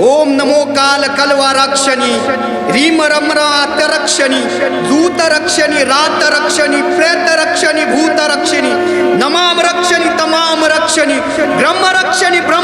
ओम नमो काल कलवा रक्षणी, रीम रमरा रक्षणी, दूत रक्षणी, रात रक्षणी, प्रेत रक्षणी, भूत रक्षणी, नमाम रक्षणी, तमाम रक्षणी, ब्रह्म रक्षणी, ब्रह्म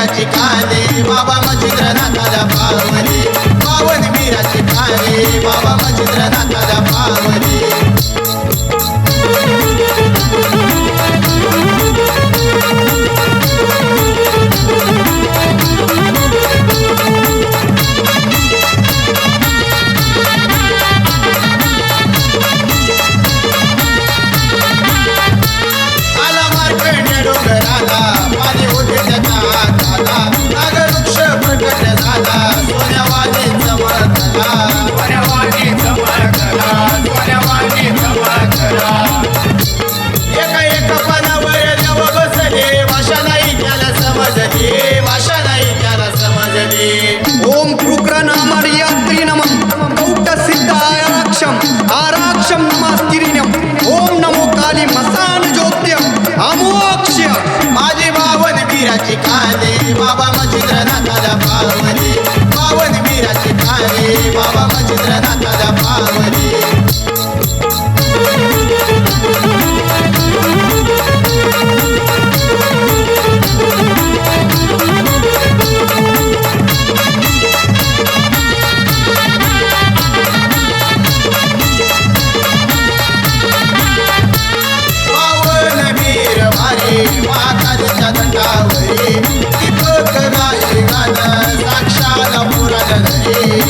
मंदिराची काने बाबा मंदिर मंदिराची काने बाबा मच्छिंद्र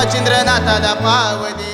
मचिंद्रनाथाला पावदे